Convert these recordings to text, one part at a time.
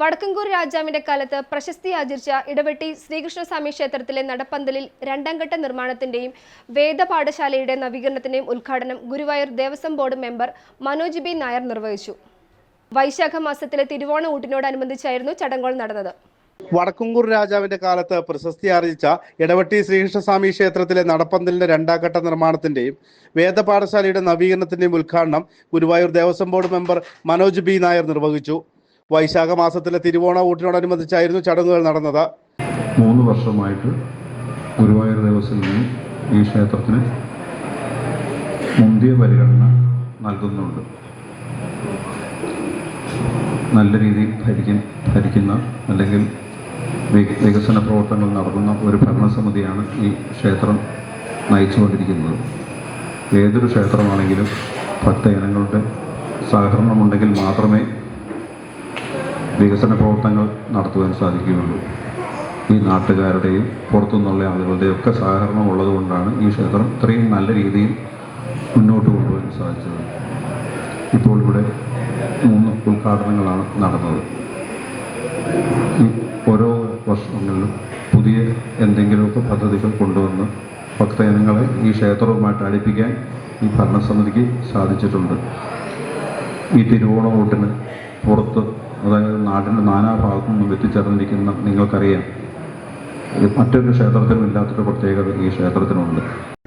വടക്കങ്കൂർ രാജാവിന്റെ കാലത്ത് പ്രശസ്തി ആർജിച്ച ഇടവെട്ടി ശ്രീകൃഷ്ണസ്വാമി ക്ഷേത്രത്തിലെ നടപ്പന്തലിൽ രണ്ടാം ഘട്ട നിർമ്മാണത്തിന്റെയും വേദപാഠശാലയുടെ നവീകരണത്തിന്റെയും ഉദ്ഘാടനം Guruvayur Devaswom board member Manoj B Nair നിർവഹിച്ചു. വൈശാഖ മാസത്തിലെ തിരുവോണ ഊട്ടിനോടനുബന്ധിച്ചായിരുന്നു ചടങ്ങുകൾ നടന്നത്. വടക്കുംകൂർ രാജാവിന്റെ കാലത്ത് പ്രശസ്തി ആർജിച്ച ഇടവട്ടി ശ്രീകൃഷ്ണസ്വാമി ക്ഷേത്രത്തിലെ നടപ്പന്തലിന്റെ രണ്ടാം ഘട്ട നിർമ്മാണത്തിന്റെയും വേദപാഠശാലയുടെ നവീകരണത്തിന്റെയും ഉദ്ഘാടനം Guruvayur Devaswom board member Manoj B Nair നിർവഹിച്ചു. വൈശാഖ മാസത്തിലെ തിരുവോണ ഊട്ടിനോടനുബന്ധിച്ചായിരുന്നു ചടങ്ങുകൾ നടന്നത്. മൂന്ന് വർഷമായിട്ട് ഗുരുവായൂർ ദേവസ്വം ഈ ക്ഷേത്രത്തിന് മുന്തിയ പരിഗണന നൽകുന്നുണ്ട്. നല്ല രീതിയിൽ ഭരിക്കുന്ന ഭരിക്കുന്ന അല്ലെങ്കിൽ വികസന പ്രവർത്തനങ്ങൾ നടത്തുന്ന ഒരു ഭരണസമിതിയാണ് ഈ ക്ഷേത്രം നയിച്ചുകൊണ്ടിരിക്കുന്നത്. ഏതൊരു ക്ഷേത്രമാണെങ്കിലും ഭക്തജനങ്ങളുടെ സഹകരണമുണ്ടെങ്കിൽ മാത്രമേ വികസന പ്രവർത്തനങ്ങൾ നടത്തുവാൻ സാധിക്കുകയുള്ളൂ. ഈ നാട്ടുകാരുടെയും പുറത്തുനിന്നുള്ള ആളുകളുടെയും ഒക്കെ സഹകരണം ഉള്ളതുകൊണ്ടാണ് ഈ ക്ഷേത്രം ഇത്രയും നല്ല രീതിയിൽ മുന്നോട്ട് കൊണ്ടുപോകാൻ സാധിച്ചത്. ഇപ്പോൾ ഇവിടെ മൂന്ന് ഉദ്ഘാടനങ്ങളാണ് നടന്നത്. ഓരോ വർഷങ്ങളിലും പുതിയ എന്തെങ്കിലുമൊക്കെ പദ്ധതികൾ കൊണ്ടുവന്ന് ഭക്തജനങ്ങളെ ഈ ക്ഷേത്രവുമായിട്ട് അടുപ്പിക്കാൻ ഈ ഭരണസമിതിക്ക് സാധിച്ചിട്ടുണ്ട്. ഈ തിരുവോണ വോട്ടിന് പുറത്ത് അതായത് നാടിന്റെ നാനാഭാഗത്തു നിന്നും എത്തിച്ചേർന്നിരിക്കുന്ന നിങ്ങൾക്കറിയാം. മറ്റൊരു ക്ഷേത്രത്തിനും ഇല്ലാത്തൊരു പ്രത്യേകത ഈ ക്ഷേത്രത്തിനുണ്ട്.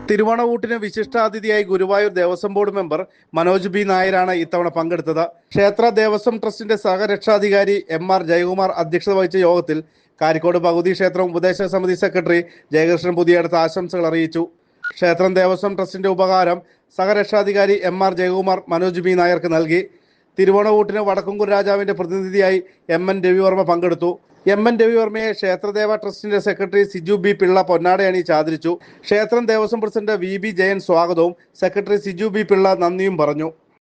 തിരുവണവൂട്ടിന് വിശിഷ്ടാതിഥിയായി Guruvayur Devaswom board member Manoj B നായരാണ് ഇത്തവണ പങ്കെടുത്തത്. ക്ഷേത്ര ദേവസ്വം ട്രസ്റ്റിന്റെ സഹരക്ഷാധികാരി എം ആർ ജയകുമാർ അധ്യക്ഷത വഹിച്ച യോഗത്തിൽ കാരിക്കോട് ഭഗവതി ക്ഷേത്രം ഉപദേശക സമിതി സെക്രട്ടറി ജയകൃഷ്ണൻ പുതിയടത്ത് ആശംസകൾ അറിയിച്ചു. ക്ഷേത്രം ദേവസ്വം ട്രസ്റ്റിന്റെ ഉപകാരം സഹരക്ഷാധികാരി M R Jayakumar Manoj B നായർക്ക് നൽകി. തിരുവോണവൂട്ടിന് വടക്കുംകുർ രാജാവിന്റെ പ്രതിനിധിയായി എം എൻ രവിവർമ്മ പങ്കെടുത്തു. എം എൻ രവിവർമ്മയെ ക്ഷേത്രദേവ ട്രസ്റ്റിന്റെ സെക്രട്ടറി സിജു ബി പിള്ള പൊന്നാടയണി അണിയിച്ച് ആദരിച്ചു ക്ഷേത്രം Devaswom president V B Jayan സ്വാഗതവും സെക്രട്ടറി സിജു ബി പിള്ള നന്ദിയും പറഞ്ഞു.